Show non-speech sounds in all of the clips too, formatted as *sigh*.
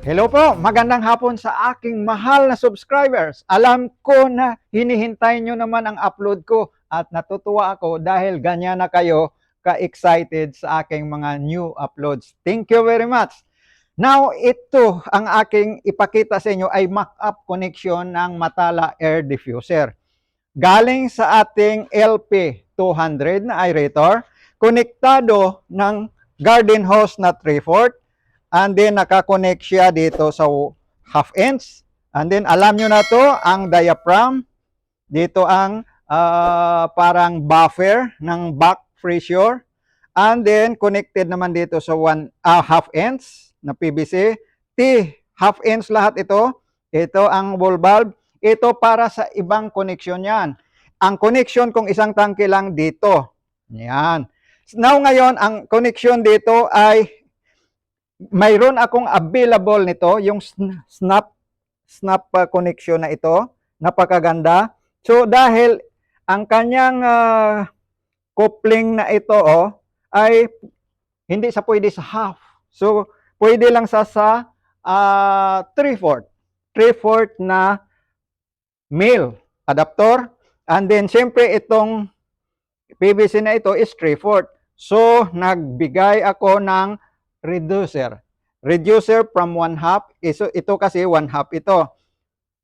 Hello po, magandang hapon sa aking mahal na subscribers. Alam ko na hinihintay nyo naman ang upload ko at natutuwa ako dahil ganyan na kayo ka-excited sa aking mga new uploads. Thank you very much. Now, ito ang aking ipakita sa inyo ay mock-up connection ng Matala Air Diffuser. Galing sa ating LP200 na aerator, konektado ng garden hose na 3/4 and then nakakonect siya dito sa half inch. And then alam nyo na to, ang diaphragm, dito ang ah, parang buffer ng back pressure. And then connected naman dito sa one, ah, half inch na PVC. T, half inch lahat ito. Ito ang ball valve. Ito para sa ibang connection yan. Ang connection kung isang tangke lang dito. Yan. Now ngayon, ang connection dito ay mayroon akong available nito, yung sn- snap snap uh, connection na ito. Napakaganda. So dahil ang kanyang uh, coupling na ito oh, ay hindi sa pwede sa half. So pwede lang sa sa uh, 3/4. 3/4 na male adapter. And then siyempre itong PVC na ito is 3/4. So nagbigay ako ng reducer. Reducer from one half. Iso, ito kasi one half ito.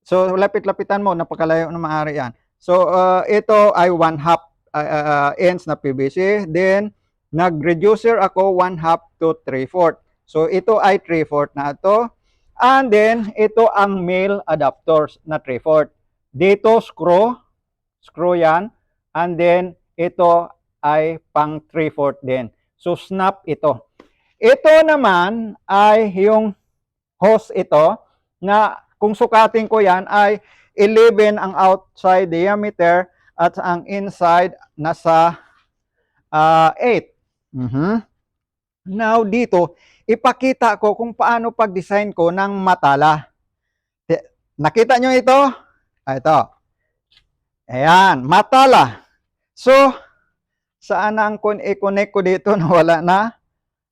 So, lapit-lapitan mo. Napakalayo na maaari yan. So, uh, ito ay one half uh, uh, ends na PVC. Then, nag-reducer ako one half to three-fourth. So, ito ay three-fourth na ito. And then, ito ang male adapters na three-fourth. Dito, screw. Screw yan. And then, ito ay pang three-fourth din. So, snap ito. Ito naman ay yung hose ito na kung sukatin ko yan ay 11 ang outside diameter at ang inside nasa ah, 8. Mhm. Now dito, ipakita ko kung paano pag-design ko ng matala. Nakita nyo ito? Ah, ito. Ayan, matala. So, saan ang kun- i-connect ko dito na wala na?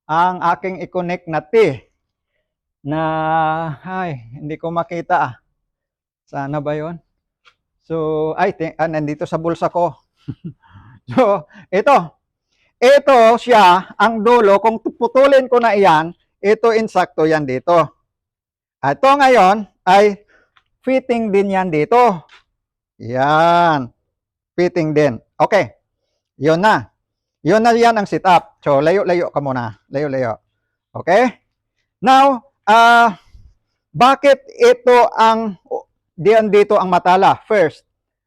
Ang aking i-connect na T na ay hindi ko makita ah. Sana ba 'yon? So ay ah, nandito sa bulsa ko. *laughs* so ito. Ito siya ang dulo kung putulin ko na iyan, ito insakto yan dito. Ito ngayon ay fitting din yan dito. Yan. Fitting din. Okay. Yun na. Yun na yan ang setup. So, layo-layo ka muna. Layo-layo. Okay? Now, ah bakit ito ang diyan dito ang matala? First.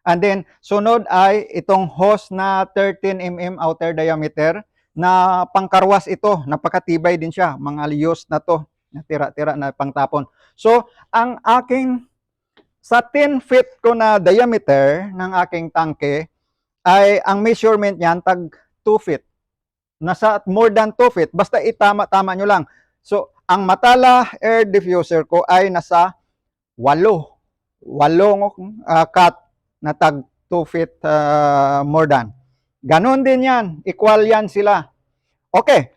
And then, sunod ay itong hose na 13 mm outer diameter na pangkarwas ito. Napakatibay din siya. Mga liyos na to. Tira-tira na pangtapon. So, ang aking sa 10 feet ko na diameter ng aking tangke ay ang measurement niyan tag 2 feet. Nasa more than 2 feet. Basta itama-tama nyo lang. So, ang Matala air diffuser ko ay nasa 8. 8 uh, cut na tag 2 feet uh, more than. Ganon din yan. Equal yan sila. Okay.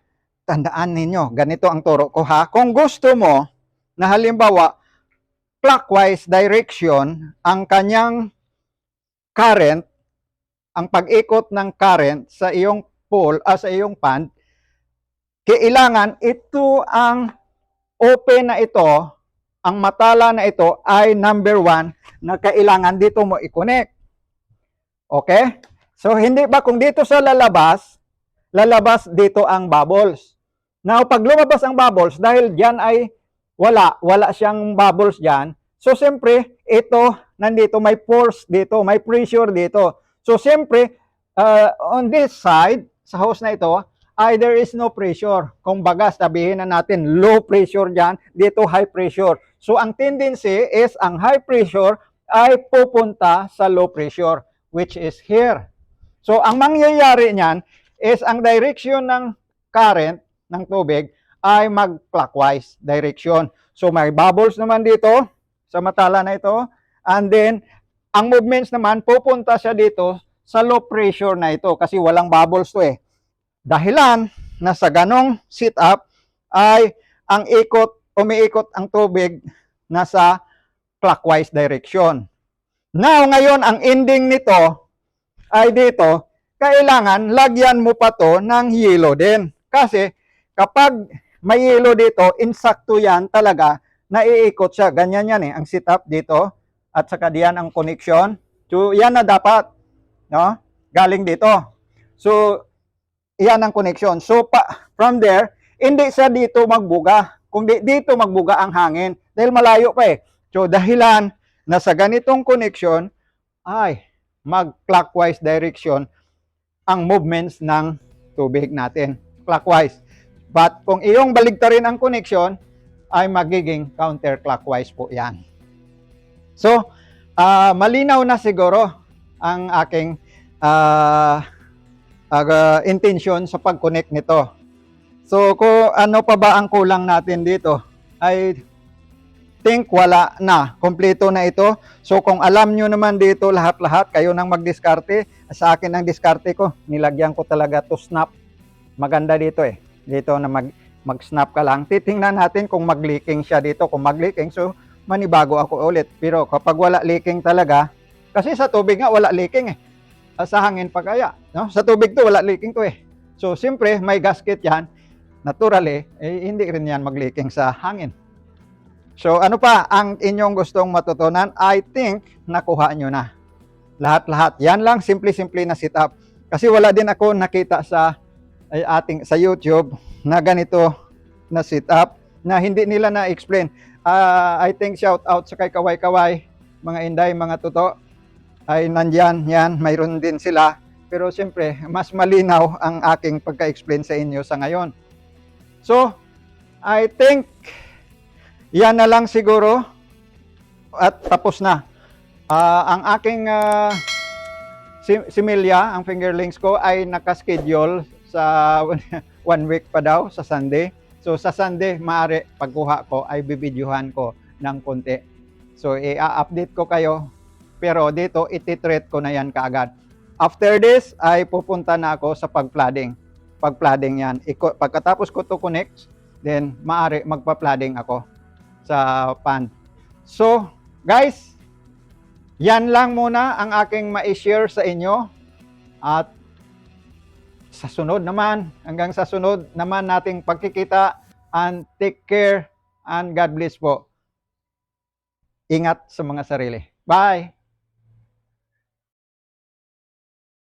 Tandaan ninyo, ganito ang turo ko ha. Kung gusto mo na halimbawa clockwise direction ang kanyang current ang pag-ikot ng current sa iyong pole, ah, sa iyong pan, kailangan ito ang open na ito, ang matala na ito ay number one na kailangan dito mo i-connect. Okay? So, hindi ba kung dito sa lalabas, lalabas dito ang bubbles. Now, pag lumabas ang bubbles, dahil dyan ay wala, wala siyang bubbles dyan, so siyempre, ito, nandito, may force dito, may pressure dito. So, siyempre, uh, on this side, sa hose na ito, ay there is no pressure. Kung baga, sabihin na natin, low pressure dyan, dito high pressure. So, ang tendency is, ang high pressure ay pupunta sa low pressure, which is here. So, ang mangyayari niyan is, ang direction ng current ng tubig ay mag-clockwise direction. So, may bubbles naman dito sa matala na ito. And then, ang movements naman, pupunta siya dito sa low pressure na ito kasi walang bubbles to eh. Dahilan na sa ganong sit-up ay ang ikot umiikot ang tubig nasa clockwise direction. Now, ngayon, ang ending nito ay dito, kailangan lagyan mo pa to ng yelo din. Kasi kapag may yelo dito, insakto yan talaga, naiikot siya. Ganyan yan eh, ang setup dito. At saka diyan ang connection. So, yan na dapat. No? Galing dito. So, yan ang connection. So, pa, from there, hindi siya dito magbuga. Kung di, dito magbuga ang hangin. Dahil malayo pa eh. So, dahilan na sa ganitong connection, ay, mag-clockwise direction ang movements ng tubig natin. Clockwise. But kung iyong baligtarin ang connection, ay magiging counterclockwise po yan. So, ah, malinaw na siguro ang aking ah, ah, intention sa pag-connect nito. So, kung ano pa ba ang kulang natin dito, I think wala na. Kompleto na ito. So, kung alam nyo naman dito lahat-lahat, kayo nang magdiskarte. Sa akin ang diskarte ko, nilagyan ko talaga to snap. Maganda dito eh. Dito na mag, mag-snap ka lang. Titingnan natin kung mag-leaking siya dito. Kung mag-leaking, so manibago ako ulit. Pero kapag wala leaking talaga, kasi sa tubig nga wala leaking eh. Sa hangin pa kaya. No? Sa tubig to, wala leaking to eh. So, siyempre, may gasket yan. Naturally, eh, hindi rin yan mag-leaking sa hangin. So, ano pa ang inyong gustong matutunan? I think nakuha nyo na. Lahat-lahat. Yan lang, simple-simple na setup. Kasi wala din ako nakita sa ay, ating sa YouTube na ganito na setup na hindi nila na-explain. Ah, I think shout out sa kay Kaway Kaway, mga Inday, mga Tuto, ay nandyan, yan, mayroon din sila. Pero siyempre, mas malinaw ang aking pagka-explain sa inyo sa ngayon. So, I think yan na lang siguro at tapos na. Ah, ang aking si, similya, ang fingerlings ko ay nakaschedule sa *laughs* one week pa daw sa Sunday. So sa Sunday, maaari pagkuha ko ay bibidyohan ko ng konti. So i-update ko kayo. Pero dito, ititreat ko na yan kaagad. After this, ay pupunta na ako sa pag-flooding. Pag-flooding yan. Iko, pagkatapos ko to connect, then maaari magpa-flooding ako sa pan. So, guys, yan lang muna ang aking ma-share sa inyo. At sa sunod naman, hanggang sa sunod naman nating pagkikita and take care and God bless po. Ingat sa mga sarili. Bye!